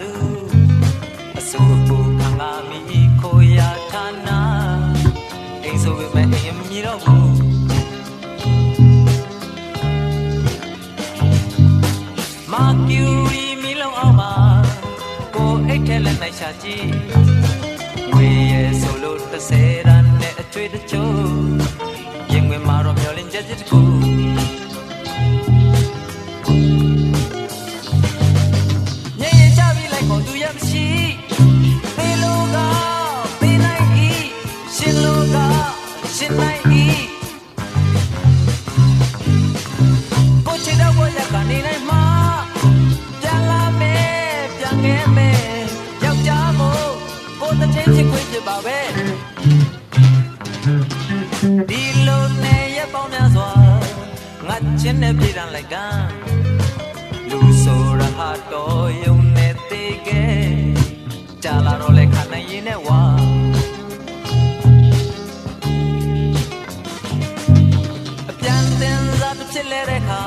သူအဆူပူခံငါမိခိုရာဌာနအိမ်ဆိုပေမဲ့အိမ်မမြည်တော့ဘူးမာကျူရီမီလုံးအောင်မှာကိုအိတ်ထဲလက်နိုင်ရှာကြည့်ဝေးရဲ့ဆိုလို့တစ်ဆယ်ရန်နဲ့အကျွေးတချို့ရင်ဝင်မှာတော့မျောလင်းချက်တစ်ခု ခဲ့မယ်ယောက်ျားမို့ကိုတစ်ချင်းချစ်ခွင့်ဖြစ်ပါပဲဒီလိုနဲ့ရပောင်းများစွာငါချင်းနဲ့ပြည်တန်းလိုက်ကံလူဆိုရဟာတော်ယုံနဲ့သေးခဲ့ကြာလာတော့လဲခနိုင်ရင်နဲ့ဝါအပြန်တင်စားတစ်ဖြစ်လဲတဲ့ခါ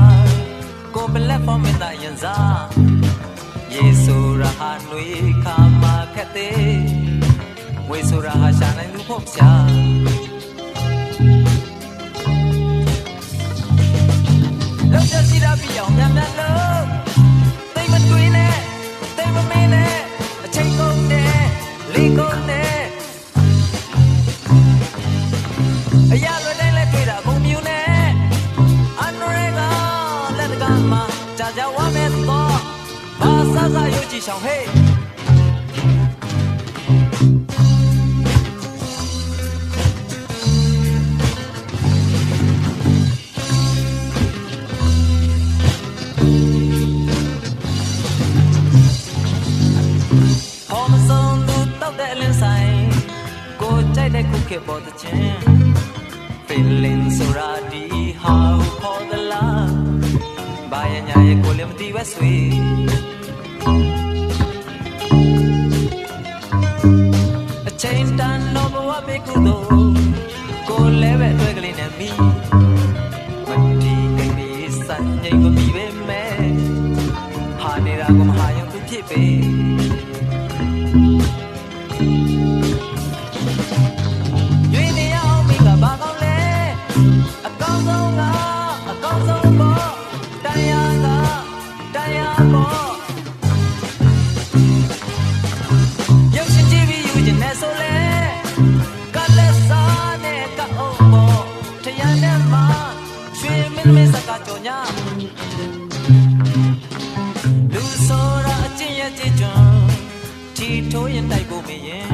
ကိုပလက်ဖောင်းမင်းသားရင်စား ယေဆိုရဟာနှွေခါမှာခက်သေးဝေဆိုရဟာရှာနိုင်သူဖို့ရှာလောက်ရစီတာပြအောင်မြန်မြန်လို့သိမတွေးနဲ့သိမမင်းနဲ့အချိန်ကုန်နဲ့လေးကုန်နဲ့အရာလွယ်တိုင်းလဲတွေ့တာဘုံမြူနဲ့အန်ရဲကလက်တကမှာကြာကြာဝမ်းမဲ့တော့ ဘာဆဆရုပ်ကြည့်ဆောင်ဟေးဟောမဆုံးသူတောက်တဲ့အလင်းဆိုင်ကိုကြိုက်တဲ့ခုခေတ်ပေါ်တဲ့ချင်း feeling so radi how for the love ဘာရညာရဲ့ကိုလည်းမသိပဲဆွေ ထီထိုးရင်တိုက်ဖို့မရင်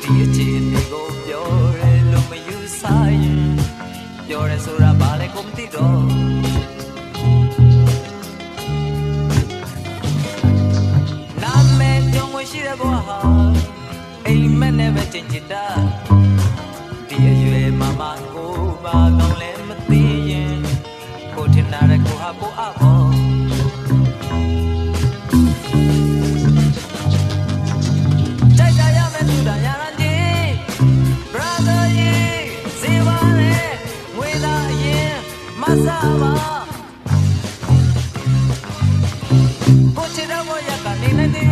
ဒီအခြေအနေကိုပြောရဲလို့မယူဆိုင်ရင်ပြောရဲဆိုတာဘာလဲကိုမသိတော့ မ်မက်နဲ့ပဲတင်ချင်တာဒီအရွယ်မမကိုဘာကောင်းလဲမသိရင်ကိုထင်တာတဲ့ကိုဟာပိုအပ်ဖို့ကြိုက်ကြရမယ်သူတာရရကြီး brother ကြီးစေပါနဲ့ငွေသာအရင်မဆာပါကိုချစ်တော့ဘောရကနေနေသေးရင်ရှော